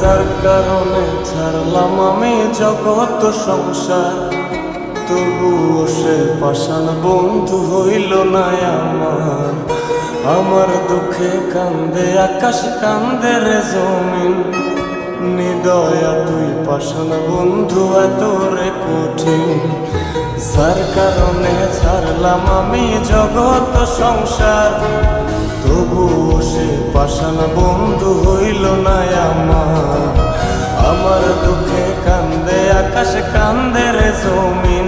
যার কারণে ছাড়লাম আমি জগৎ সংসার। তবুও সে পাষাণ বন্ধু হইল না আমার। আমার দুঃখে কান্দে, আকাশ কান্দে রে জমিন। নিদয়া তুই পাষাণ বন্ধু, এত রে কঠিন। যার কারণে ছাড়লাম আমি জগৎ সংসার। তবুও সে বন্ধু হইল না আমার। আমার দুঃখে কান্দে, আকাশ কান্দে রে জমিন।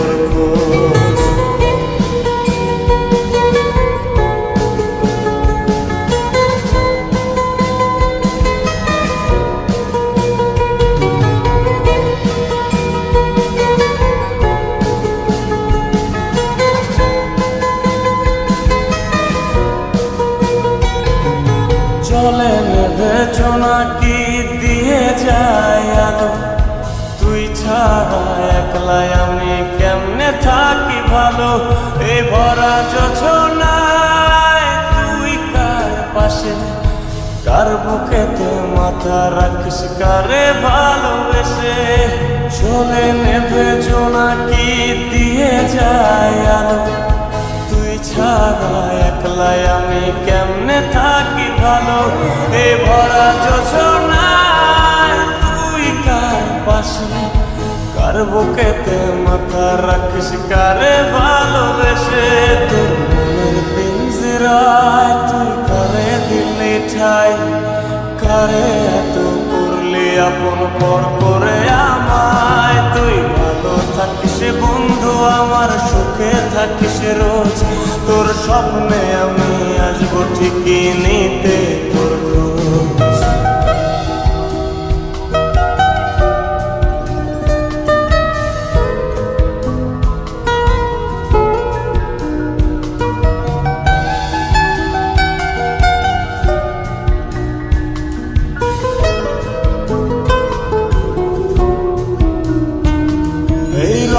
চলে নেবে কি দিয়ে যায় আলো তুই ছাড়া একলাই আমি কেমনে থাকি ভালো? এই ভরা যোছনায় তুই কার পাশে? কার বুকেতে মাথা রাখিস, কারে ভালোবেসে? চলে নেবে কি দিয়ে যায় আলো তুই ছাড়া একলাই আমি কেমনে থাকি ভালো, এ ভরা যোজনায় তুই কার পাশে? কার বুকেতে মাথা রাখিস, কারে ভালোবেসে? তোর মনের পিঞ্জিরায় তুই কারে দিলি ঠাই? কারে এত করলি, আপন পর করে আমায়? তুই থাকিস বন্ধু আমার সুখে থাকিস রোজ। তোর স্বপ্নে আমি আসব ঠিকই নিতে।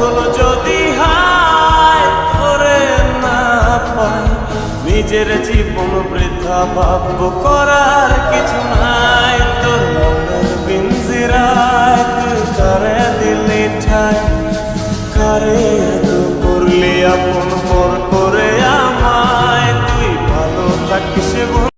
তখন যদি হায় তোরে না পাই নিজের জীবন বৃদ্ধা ভাব্য করার কিছু নাই, তোর মনের পিঞ্জিরায় তুই করে দিলি ঠাই করে এত করলি আপন